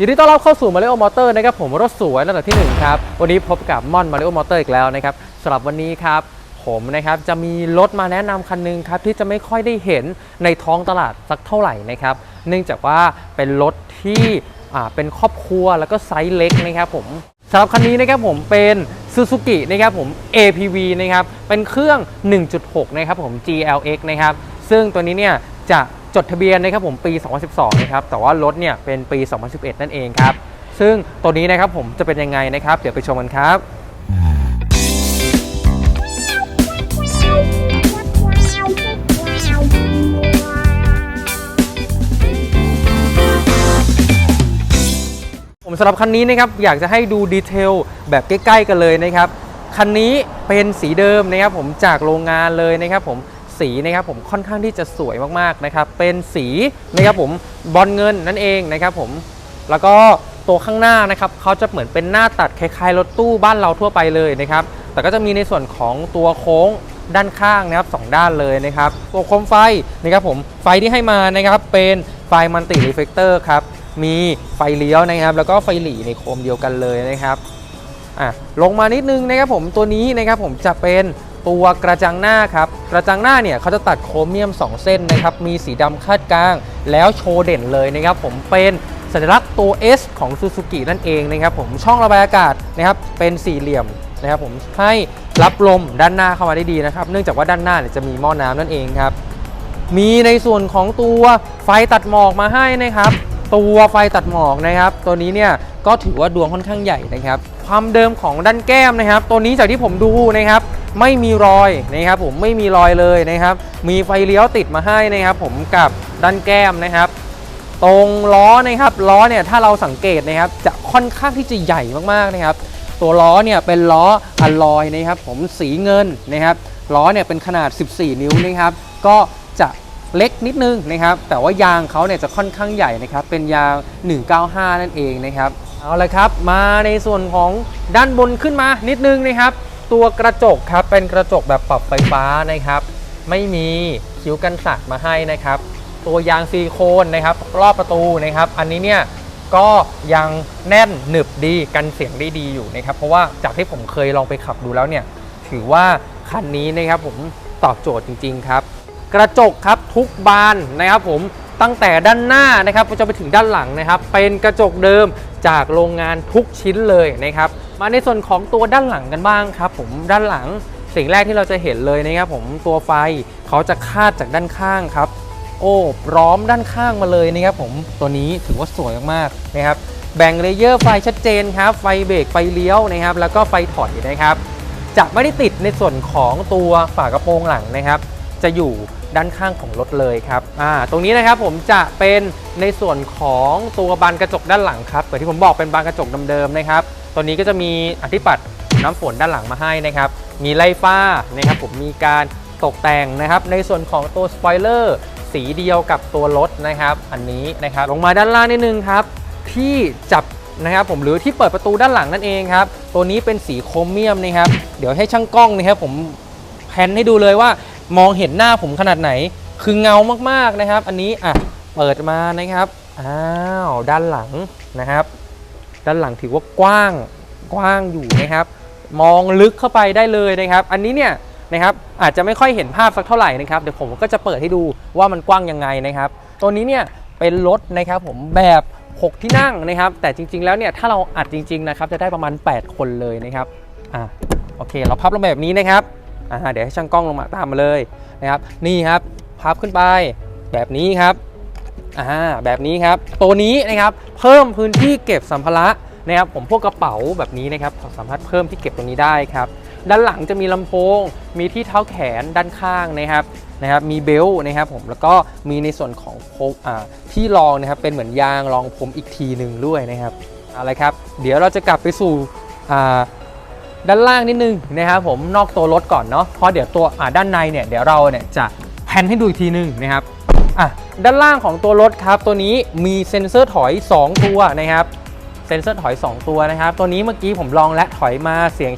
ยินดีต้อนรับเข้าสู่ Mario Motor นะครับผมรถสวยระดับที่ 1 ครับ วันนี้พบกับม่อน Mario Motor อีกแล้วนะครับสำหรับวันนี้ครับ ผมนะครับจะมีรถมาแนะนำคันหนึงครับ ที่จะไม่ค่อยได้เห็นในท้องตลาดสักเท่าไหร่นะครับ เนื่องจากว่าเป็นรถที่อ่าเป็นครอบครัวแล้วก็ไซส์เล็กนะครับผมสำหรับคันนี้นะครับผมเป็น Suzuki นะครับผม APV นะครับเป็นเครื่อง 1.6 นะครับผม GLX นะครับซึ่งตัวนี้เนี่ยจะ จดทะเบียนนะครับผมปี 2012 นะครับ แต่ว่ารถเนี่ยเป็นปี 2011 นั่นเองครับ ซึ่งตัวนี้นะครับผมจะเป็นยังไงนะครับ เดี๋ยวไปชมกันครับผมสำหรับคันนี้นะครับอยากจะให้ดูดีเทลแบบใกล้ ๆ กันเลยนะครับ คันนี้เป็นสีเดิมนะครับผมจากโรงงานเลยนะครับผม สีนะครับผมค่อนข้างที่จะสวยมากๆนะครับเป็นสีนะครับผมบอลเงินนั่นเองนะครับผมแล้วก็ตัวข้างหน้านะครับเขาจะเหมือนเป็นหน้าตัดคล้ายๆรถตู้บ้านเราทั่วไปเลยนะครับแต่ก็จะมีในส่วนของตัวโค้งด้านข้างนะครับสองด้านเลยนะครับตัวโคมไฟนะครับผมไฟที่ให้มานะครับเป็นไฟมันติรีเฟกเตอร์ครับมีไฟเลี้ยวนะครับ แล้วก็ไฟหลีในโคมเดียวกันเลยนะครับอะลงมานิดนึงนะครับผมตัวนี้นะครับผมจะเป็น ตัวกระจังหน้าครับ กระจังหน้าเนี่ยเขาจะตัดโครเมียม 2 เส้นนะครับ มีสีดำคาดกลาง แล้วโชว์เด่นเลยนะครับผมเป็นสัญลักษณ์ตัว S ของ Suzuki นั่นเองนะครับผมช่องระบายอากาศนะครับเป็นสี่เหลี่ยมนะครับผมให้รับลมด้านหน้าเข้ามาได้ดีนะครับ เนื่องจากว่าด้านหน้าเนี่ยจะมีหม้อน้ำนั่นเองครับ มีในส่วนของตัวไฟตัดหมอกมาให้นะครับ ตัวไฟตัดหมอกนะครับ ตัวนี้เนี่ยก็ถือว่าดวงค่อนข้างใหญ่นะครับ ความเดิมของด้านแก้มนะครับ ตัวนี้จากที่ผมดูนะครับ ไม่มีรอยนะครับผมไม่มีรอยเลยนะครับ มีไฟเลี้ยวติดมาให้นะครับผมกับด้านแก้มนะครับตรงล้อนะครับล้อเนี่ยถ้าเราสังเกตนะครับจะค่อนข้างที่จะใหญ่มากๆนะครับ ตัวล้อเนี่ยเป็นล้ออะลอยนะครับ ผมสีเงินนะครับล้อเนี่ยเป็นขนาด 14 นิ้วนะครับ ก็จะเล็กนิดนึงนะครับ แต่ว่ายางเขาเนี่ยจะค่อนข้างใหญ่นะครับ เป็นยาง 195 นั่นเองนะครับ เอาละครับ มาในส่วนของด้านบนขึ้นมานิดนึงนะครับ ตัวกระจกครับเป็นกระจกแบบปรับไฟฟ้านะครับ ไม่มีคิ้วกันสัตว์มาให้นะครับ ตัวยางซิลิโคนนะครับรอบประตูนะครับ อันนี้เนี่ยก็ยังแน่นหนึบดีกันเสียงได้ดีอยู่นะครับ เพราะว่าจากที่ผมเคยลองไปขับดูแล้วเนี่ย ถือว่าคันนี้นะครับผมตอบโจทย์จริง ๆ ครับ กระจกครับทุกบานนะครับผมตั้งแต่ด้านหน้านะครับจะไปถึงด้านหลังนะครับ เป็นกระจกเดิม จากโรงงานทุกชิ้นเลยนะครับ มาในส่วนของตัวด้านหลังกันบ้างครับ ผมด้านหลังสิ่งแรกที่เราจะเห็นเลยนะครับผมตัวไฟเขาจะคาดจากด้านข้างครับ โอ้พร้อมด้านข้างมาเลยนะครับผมตัวนี้ถือว่าสวยมากๆนะครับแบ่งเลเยอร์ไฟชัดเจนครับ ไฟเบรกไฟเลี้ยวนะครับ แล้วก็ไฟถอยนะครับ จะไม่ได้ติดในส่วนของตัวฝากระโปรงหลังนะครับ จะอยู่ ด้านข้างของรถเลยครับอ่าตรงนี้นะครับผมจะเป็นในส่วนของตัวบานกระจกด้านหลังครับเหมือนที่ผมบอกเป็นบานกระจกเดิมๆนะครับตัวนี้ก็จะมีอธิปัดน้ำฝนด้านหลังมาให้นะครับมีไล่ฟ้านะครับผมมีการตกแต่งนะครับในส่วนของตัวสปอยเลอร์สีเดียวกับตัวรถนะครับ อันนี้นะครับลงมาด้านล่างนิดนึงครับที่จับนะครับผมหรือที่เปิดประตูด้านหลังนั่นเองครับตัวนี้เป็นสีโครเมียมนะครับเดี๋ยวให้ช่างกล้องนะครับผมแพนให้ดูเลยว่า มองเห็นหน้าผมขนาดไหน คือเงามากๆนะครับ อันนี้อะเปิดมานะครับอ้าวด้านหลังนะครับ ด้านหลังถือว่ากว้างกว้างอยู่นะครับ มองลึกเข้าไปได้เลยนะครับ อันนี้เนี่ยนะครับอาจจะไม่ค่อยเห็นภาพสักเท่าไหร่นะครับเดี๋ยวผมก็จะเปิดให้ดูว่ามันกว้างยังไงนะครับ ตัวนี้เนี่ยเป็นรถนะครับผมแบบ6ที่นั่งนะครับ แต่จริง ๆ แล้วเนี่ยถ้าเราอัดจริง ๆ นะครับ จะได้ประมาณ 8 คนเลยนะครับอ่าโอเค เราพับลงแบบนี้นะครับ เดี๋ยวให้ช่างกล้องลงมาตามมาเลยนะครับนี่ครับพับขึ้นไปแบบนี้ครับอ่าแบบนี้ครับ ตัวนี้นะครับเพิ่มพื้นที่เก็บสัมภาระนะครับผมพวกกระเป๋าแบบนี้นะครับสามารถเพิ่มที่เก็บตรงนี้ได้ครับด้านหลังจะมีลำโพง มีที่เท้าแขนด้านข้างนะครับนะครับมีเบลต์นะครับผมแล้วก็มีในส่วนของที่รองนะครับเป็นเหมือนยางรองผมอีกทีหนึ่งด้วยนะครับอาละครับ เดี๋ยวเราจะกลับไปสู่ ด้านล่างนิดนึงนะครับผมนอกตัวรถก่อนเนาะเพราะเดี๋ยวตัวอ่าด้านในเนี่ยเดี๋ยวเราเนี่ยจะแพนให้ดูอีกทีนึงนะครับอะด้านล่างของตัวรถครับตัวนี้มีเซ็นเซอร์ถอย 2 ตัวนะครับเซ็นเซอร์ถอย 2 ตัวนะครับ ตัวนี้เมื่อกี้ผมลองและถอยมาเสียง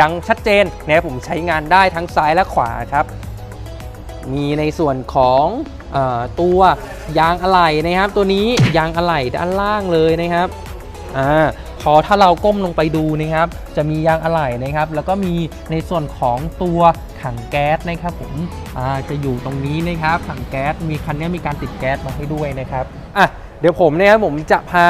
ดังชัดเจนนะครับผมใช้งานได้ทั้งซ้ายและขวาครับ มีในส่วนของเอ่อตัวยางอะไหล่นะครับ ตัวนี้ยางอะไหล่ด้านล่างเลยนะครับอ่า พอถ้าเราก้มลงไปดูนะครับ จะมียางอะไหล่นะครับ แล้วก็มีในส่วนของตัวถังแก๊สนะครับผมจะอยู่ตรงนี้นะครับถังแก๊สมีคันนี้มีการติดแก๊สมาให้ด้วยนะครับอะเดี๋ยวผมนะครับผมจะพา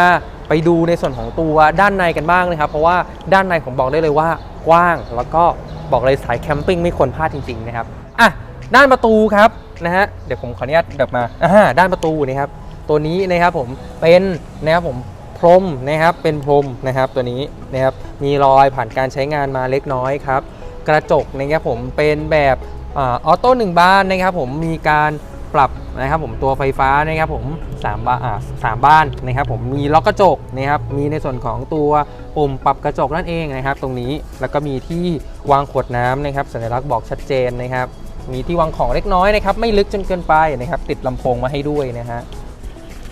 ไปดูในส่วนของตัวด้านในกันบ้างนะครับ เพราะว่าด้านในผมบอกได้เลยว่ากว้าง แล้วก็บอกเลยสายแคมปิ้งไม่ควรพลาดจริง ๆ นะครับอะด้านประตูครับนะฮะเดี๋ยวผมขออนุญาตเดิบมาอ่าด้านประตูนะครับ ตัวนี้นะครับผมเป็นนะครับผม พรมนะครับเป็นพรมนะครับตัวนี้นะครับมีรอยผ่านการใช้งานมาเล็กน้อยครับกระจกนะครับผมเป็นแบบออโต้หนึ่งบานนะครับผมมีการปรับนะครับผมตัวไฟฟ้านะครับผมสามบ้านสามบ้านนะครับผมมีล็อกกระจกนะครับมีในส่วนของตัวปุ่มปรับกระจกนั่นเองนะครับ ตรงนี้แล้วก็มีที่วางขวดน้ำนะครับสัญลักษณ์บอกชัดเจนนะครับ มีที่วางของเล็กน้อยนะครับไม่ลึกจนเกินไปนะครับติดลำโพงมาให้ด้วยนะฮะ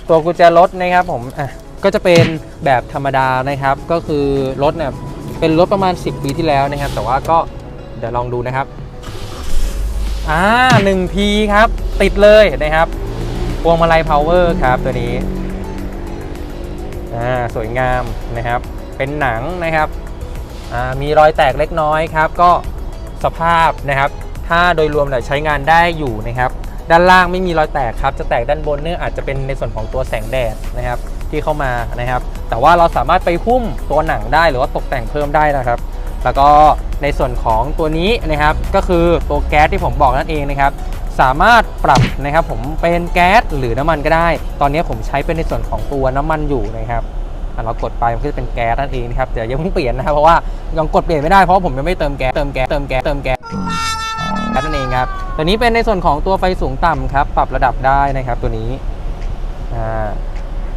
ตัวกุญแจรถนะครับผมอะ ก็จะเป็นแบบธรรมดานะครับ ก็คือรถเนี่ยเป็นรถประมาณ 10 ปีที่แล้วนะครับ แต่ว่าก็เดี๋ยวลองดูนะครับอ่าหนึ่งทีครับ ติดเลยนะครับพวงมาลัยพาวเวอร์ครับตัวนี้อ่าสวยงามนะครับ เป็นหนังนะครับอ่ามีรอยแตกเล็กน้อยครับ ก็สภาพนะครับ ถ้าโดยรวมเนี่ยใช้งานได้อยู่นะครับ ด้านล่างไม่มีรอยแตกครับ จะแตกด้านบนเนี่ยอาจจะเป็นในส่วนของตัวแสงแดดนะครับ ที่เข้ามานะครับ แต่ว่าเราสามารถไปหุ้มตัวหนังได้หรือว่าตกแต่งเพิ่มได้นะครับ แล้วก็ในส่วนของตัวนี้นะครับ ก็คือตัวแก๊สที่ผมบอกนั่นเองนะครับ สามารถปรับนะครับผมเป็นแก๊สหรือน้ำมันก็ได้ ตอนนี้ผมใช้เป็นในส่วนของตัวน้ำมันอยู่นะครับเรากดไปมันก็จะเป็นแก๊สนั่นเองนะครับเดี๋ยวยังเพิ่งเปลี่ยนนะครับเพราะว่ายังกดเปลี่ยนไม่ได้เพราะผมยังไม่เติมแก๊สเติมแก๊สเติมแก๊สเติมแก๊สนั่นเองครับตัวนี้เป็นในส่วนของตัวไฟสูงต่ำครับ ปรับระดับได้นะครับตัวนี้อ่า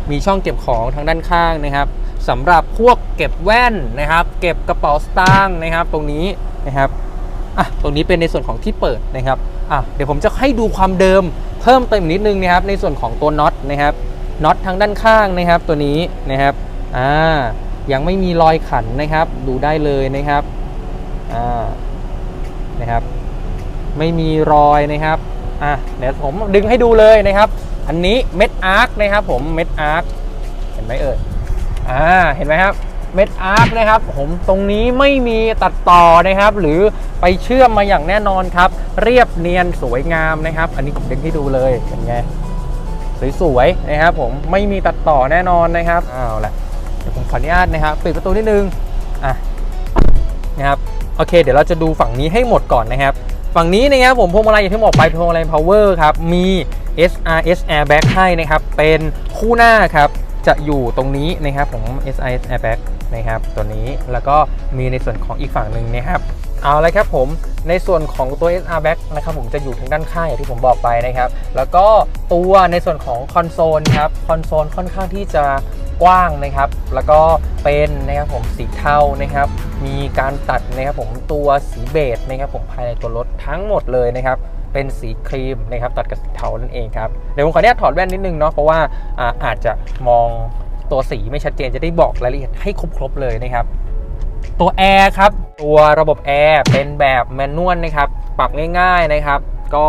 มีช่องเก็บของทางด้านข้างนะครับสำหรับพวกเก็บแว่นนะครับ เก็บกระเป๋าสตางค์นะครับ ตรงนี้นะครับอะตรงนี้เป็นในส่วนของที่เปิดนะครับอะเดี๋ยวผมจะให้ดูความเดิมเพิ่มเติมนิดนึงนะครับ ในส่วนของตัวน็อตนะครับน็อตทางด้านข้างนะครับ ตัวนี้นะครับอ่ายังไม่มีรอยขันนะครับ ดูได้เลยนะครับอ่านะครับ ไม่มีรอยนะครับอะเดี๋ยวผมดึงให้ดูเลยนะครับ อันนี้เม็ดอาร์คนะครับผมเม็ดอาร์คเห็นไหมเอ่ยอ่าเห็นไหมครับเม็ดอาร์คนะครับผมตรงนี้ไม่มีตัดต่อนะครับ หรือไปเชื่อมมาอย่างแน่นอนครับ เรียบเนียนสวยงามนะครับ อันนี้ผมดึงให้ดูเลยเป็นไงสวยๆนะครับผมไม่มีตัดต่อแน่นอนนะครับอ้าวแหละเดี๋ยวผมขออนุญาตนะครับปิดประตูนิดนึงอะนะครับโอเค เดี๋ยวเราจะดูฝั่งนี้ให้หมดก่อนนะครับ ฝั่งนี้นะครับผมพวงมาลัยอย่างที่บอกไปพวงมาลัย power ครับมี SRS airbag ให้นะครับเป็นคู่หน้าครับจะอยู่ตรงนี้นะครับผม SRS airbag นะครับตัวนี้แล้วก็มีในส่วนของอีกฝั่งหนึ่งนะครับเอาเลยครับผมในส่วนของตัว SR back นะครับผมจะอยู่ทางด้านข้างอย่างที่ผมบอกไปนะครับ แล้วก็ตัวในส่วนของคอนโซลครับคอนโซลค่อนข้างที่จะกว้างนะครับ แล้วก็เป็นนะครับผมสีเทานะครับ มีการตัดนะครับผมตัวสีเบจนะครับผมภายในตัวรถทั้งหมดเลยนะครับ เป็นสีครีมนะครับตัดกับสีเทานั่นเองครับเดี๋ยวผมขออนุญาตถอดแว่นนิดนึงเนาะเพราะว่าอาอาจจะมองตัวสีไม่ชัดเจนจะได้บอกรายละเอียดให้ครบๆเลยนะครับตัวแอร์ครับตัวระบบแอร์เป็นแบบแมนนวลนะครับปรับง่ายๆนะครับ ก็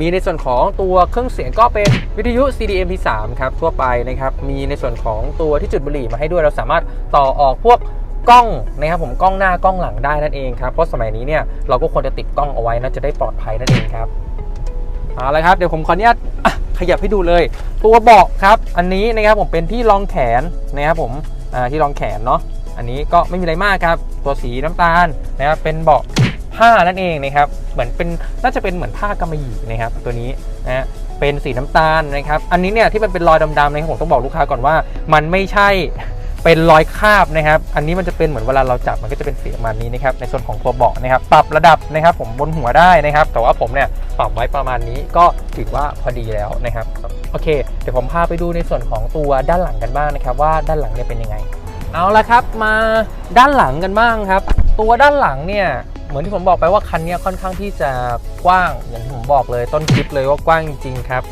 มีในส่วนของตัวเครื่องเสียงก็เป็นวิทยุ CD MP3 ครับทั่วไปนะครับ มีในส่วนของตัวที่จุดบุหรี่มาให้ด้วยเราสามารถต่อออกพวก กล้องนะครับผมกล้องหน้ากล้องหลังได้นั่นเองครับเพราะสมัยนี้เนี่ยเราก็ควรจะติดกล้องเอาไว้นะจะได้ปลอดภัยนั่นเองครับเอาละครับเดี๋ยวผมขออนุญาตขยับให้ดูเลย ตัวเบาะครับ อันนี้นะครับผมเป็นที่รองแขนนะครับผมอ่าที่รองแขนเนาะอันนี้ก็ไม่มีอะไรมากครับ ตัวสีน้ำตาลนะครับเป็นเบาะผ้านั่นเองนะครับเหมือนเป็นน่าจะเป็นเหมือนผ้ากำมะหยี่นะครับตัวนี้นะฮะเป็นสีน้ำตาลนะครับ อันนี้เนี่ยที่มันเป็นรอยดำๆนะครับผมต้องบอกลูกค้าก่อนว่า มันไม่ใช่ เป็นรอยคาบนะครับ อันนี้มันจะเป็นเหมือนเวลาเราจับมันก็จะเป็นสีประมาณนี้นะครับ ในส่วนของตัวเบาะนะครับ ปรับระดับนะครับ ผมบนหัวได้นะครับ แต่ว่าผมเนี่ยปรับไว้ประมาณนี้ก็ถือว่าพอดีแล้วนะครับ โอเค เดี๋ยวผมพาไปดูในส่วนของตัวด้านหลังกันบ้างนะครับ ว่าด้านหลังเนี่ยเป็นยังไง เอาละครับ มาด้านหลังกันบ้างครับ ตัวด้านหลังเนี่ยเหมือนที่ผมบอกไปว่าคันเนี้ยค่อนข้างที่จะกว้างอย่างที่ผมบอกเลยต้นคลิปเลยว่ากว้างจริงครับ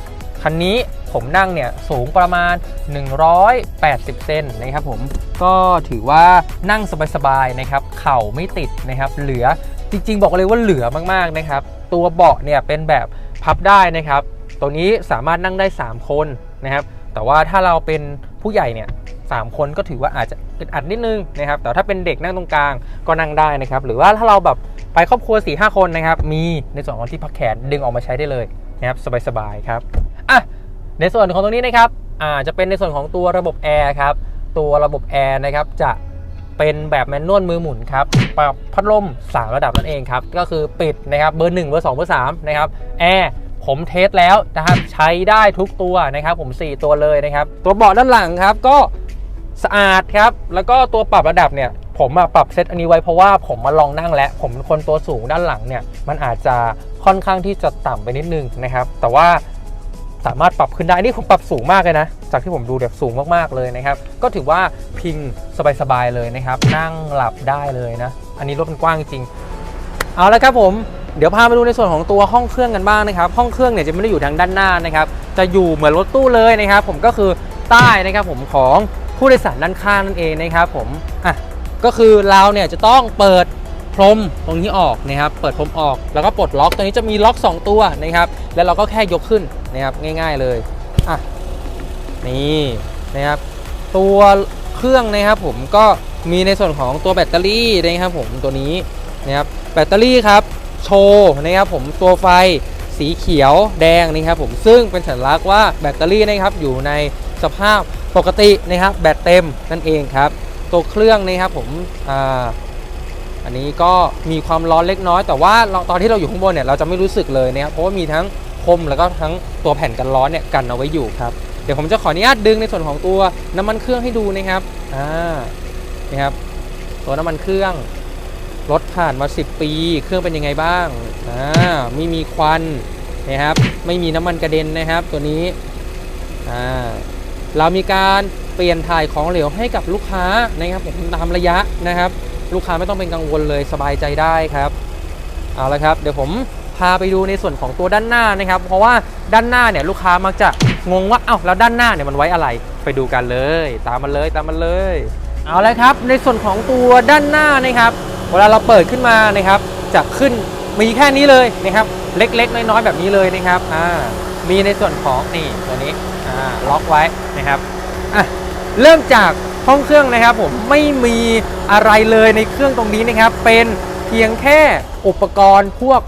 คันนี้ ผมนั่งเนี่ยสูงประมาณ 180 เซนนะครับผมก็ถือว่านั่งสบายๆนะครับเข่าไม่ติดนะครับเหลือจริงๆ บอกเลยว่าเหลือมากๆนะครับตัวเบาะเนี่ยเป็นแบบพับได้นะครับตัวนี้สามารถนั่งได้ 3 คนนะครับแต่ว่าถ้าเราเป็นผู้ใหญ่เนี่ยสามคนก็ถือว่าอาจจะอึดอัดนิดนึงนะครับแต่ถ้าเป็นเด็กนั่งตรงกลางก็นั่งได้นะครับหรือว่าถ้าเราแบบไปครอบครัว4ี่หคนนะครับมีในส่วนของที่พักแขนดึงออกมาใช้ได้เลยนะครับสบายๆครับอะ ในส่วนของตรงนี้นะครับอาจะเป็นในส่วนของตัวระบบแอร์ครับ ตัวระบบแอร์นะครับจะเป็นแบบแมนนวลมือหมุนครับ ปรับพัดลม 3 ระดับนั่นเองครับ ก็คือปิดนะครับเบอร์ 1 เบอร์ 2 เบอร์ 3 นะครับ แอร์ผมเทสแล้วนะครับ ใช้ได้ทุกตัวนะครับ ผม 4 ตัวเลยนะครับ ตัวเบาะด้านหลังครับก็สะอาดครับ แล้วก็ตัวปรับระดับเนี่ยผมอะปรับเซตอันนี้ไว้เพราะว่าผมมาลองนั่งแล้วผมเป็นคนตัวสูงด้านหลังเนี่ยมันอาจจะค่อนข้างที่จะต่ำไปนิดนึงนะครับ แต่ว่า สามารถปรับขึ้นได้นี่ผมปรับสูงมากเลยนะ จากที่ผมดูแบบสูงมากๆเลยนะครับ ก็ถือว่าพิงสบายๆเลยนะครับ นั่งหลับได้เลยนะ อันนี้รถมันกว้างจริง เอาละครับผมเดี๋ยวพามาดูในส่วนของตัวห้องเครื่องกันบ้างนะครับ ห้องเครื่องเนี่ยจะไม่ได้อยู่ทางด้านหน้านะครับ จะอยู่เหมือนรถตู้เลยนะครับ ผมก็คือใต้นะครับผมของผู้โดยสารด้านข้างนั่นเองนะครับผมอะก็คือเราเนี่ยจะต้องเปิดพรมตรงนี้ออกนะครับ เปิดพรมออกแล้วก็ปลดล็อกตัวนี้จะมีล็อก 2 ตัวนะครับ แล้วเราก็แค่ยกขึ้น นะครับง่าย ๆเลยอะนี่นะครับตัวเครื่องนะครับผมก็มีในส่วนของตัวแบตเตอรี่นะครับผมตัวนี้นะครับแบตเตอรี่ครับโชว์นะครับผมตัวไฟสีเขียวแดงนะครับผมซึ่งเป็นสัญลักษณ์ว่าแบตเตอรี่นะครับอยู่ในสภาพปกตินะครับแบตเต็มนั่นเองครับตัวเครื่องนะครับผมอ่าอันนี้ก็มีความร้อนเล็กน้อย แต่ว่าตอนที่เราอยู่ข้างบนเนี่ยเราจะไม่รู้สึกเลยนะครับเพราะว่ามีทั้ง มแล้วก็ทั้งตัวแผ่นกันร้อนเนี่ยกันเอาไว้อยู่ครับ เดี๋ยวผมจะขออนุญาตดึงในส่วนของตัวน้ำมันเครื่องให้ดูนะครับอ่านี่ครับตัวน้ำมันเครื่องรถผ่านมา 10 ปี เครื่องเป็นยังไงบ้างอ่าไม่มีควันนะครับไม่มีน้ำมันกระเด็นนะครับ ตัวนี้อ่าเรามีการเปลี่ยนถ่ายของเหลวให้กับลูกค้านะครับผมตามระยะนะครับ ลูกค้าไม่ต้องเป็นกังวลเลยสบายใจได้ครับเอาละครับ เดี๋ยวผม พาไปดูในส่วนของตัวด้านหน้านะครับ เพราะว่าด้านหน้าเนี่ยลูกค้ามักจะงงว่าเอ้าแล้วด้านหน้าเนี่ยมันไว้อะไร ไปดูกันเลย ตามมันเลยตามมันเลย เอาละครับ ในส่วนของตัวด้านหน้านะครับ เวลาเราเปิดขึ้นมานะครับจะขึ้นมีแค่นี้เลยนะครับ เล็กๆ น้อยๆแบบนี้เลยนะครับอ่ามีในส่วนของนี่ตัวนี้อ่าล็อกไว้นะครับอะเริ่มจากห้องเครื่องนะครับผมไม่มีอะไรเลยในเครื่องตรงนี้นะครับ เป็นเพียงแค่ อุปกรณ์พวก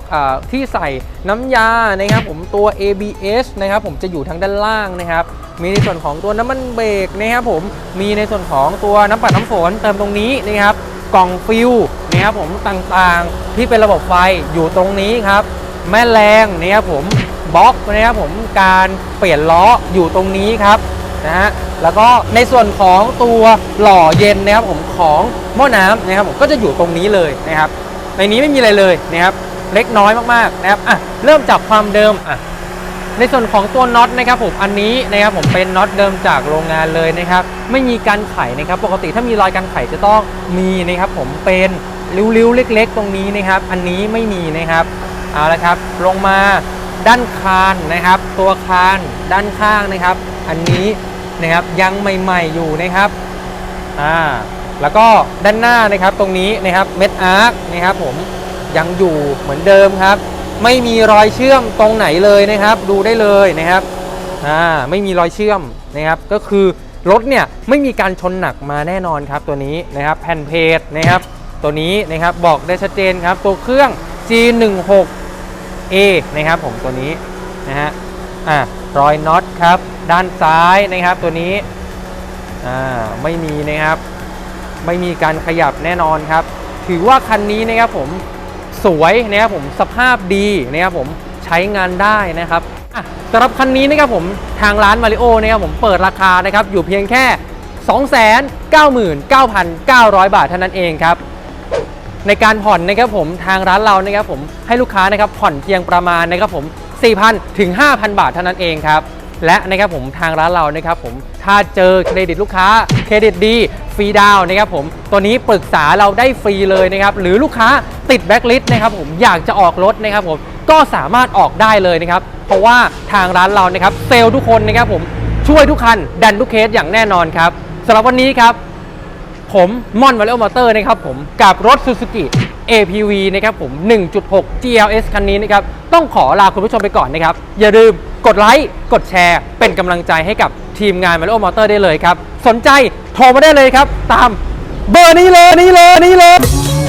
ที่ใส่น้ำยานะครับผมตัว ABS นะครับผมจะอยู่ทางด้านล่างนะครับ มีในส่วนของตัวน้ำมันเบรกนะครับผมมีในส่วนของตัวน้ำปัดน้ำฝนเติมตรงนี้นะครับ กล่องฟิวนะครับผมต่างๆที่เป็นระบบไฟอยู่ตรงนี้ครับ แม่แรงนะครับผมบล็อกนะครับผมการเปลี่ยนล้ออยู่ตรงนี้ครับนะฮะแล้วก็ในส่วนของตัวหล่อเย็นนะครับผมของหม้อน้ำนะครับผมก็จะอยู่ตรงนี้เลยนะครับ ในนี้ไม่มีอะไรเลยนะครับเล็กน้อยมากๆนะครับอะเริ่มจากความเดิมอะในส่วนของตัวน็อตนะครับผมอันนี้นะครับผมเป็นน็อตเดิมจากโรงงานเลยนะครับไม่มีการไขนะครับปกติถ้ามีรอยการไขจะต้องมีนะครับผมเป็นริ้วๆเล็ก ๆ ตรงนี้นะครับ อันนี้ไม่มีนะครับเอาละครับลงมาด้านคานนะครับ ตัวคานด้านข้างนะครับ อันนี้นะครับยังใหม่ ๆอยู่นะครับอ่า แล้วก็ด้านหน้านะครับตรงนี้นะครับเม็ดอาร์คนะครับผมยังอยู่เหมือนเดิมครับ ไม่มีรอยเชื่อมตรงไหนเลยนะครับ ดูได้เลยนะครับอ่าไม่มีรอยเชื่อมนะครับ ก็คือรถเนี่ยไม่มีการชนหนักมาแน่นอนครับตัวนี้นะครับแผ่นเพจนะครับตัวนี้นะครับบอกได้ชัดเจนครับ ตัวเครื่อง G16A นะครับผมตัวนี้นะฮะอ่ารอยน็อตครับ ด้านซ้ายนะครับตัวนี้อ่าไม่มีนะครับ ไม่มีการขยับแน่นอนครับ ถือว่าคันนี้นะครับผมสวยนะครับผมสภาพดีนะครับผมใช้งานได้นะครับสำหรับคันนี้นะครับผมทางร้านมาริโอนะครับผมเปิดราคานะครับอยู่เพียงแค่ 299,900 บาทเท่านั้นเองครับในการผ่อนนะครับผมทางร้านเรานะครับผมให้ลูกค้านะครับผ่อนเพียงประมาณนะครับผม4,000ถึง5,000 บาทเท่านั้นเองครับ และนะครับผมทางร้านเรานะครับผมถ้าเจอเครดิตลูกค้าเครดิตดีฟรีดาวนะครับผมตัวนี้ปรึกษาเราได้ฟรีเลยนะครับหรือลูกค้าติดแบ็คลิสต์นะครับผมอยากจะออกรถนะครับผมก็สามารถออกได้เลยนะครับเพราะว่าทางร้านเรานะครับเซลล์ทุกคนนะครับผมช่วยทุกคันดันทุกเคสอย่างแน่นอนครับสำหรับวันนี้ครับผมมอนวาเลโอมอเตอร์นะครับผมกับรถ Suzuki APV นะครับผม 1.6 GLS คันนี้นะครับ ต้องขอลาคุณผู้ชมไปก่อนนะครับ อย่าลืม กดไลค์กดแชร์ เป็นกำลังใจให้กับทีมงาน m a r i o Motor ได้เลยครับ สนใจโทรมาได้เลยครับ ตามเบอร์นี้เลยนี้เลยนี้เลย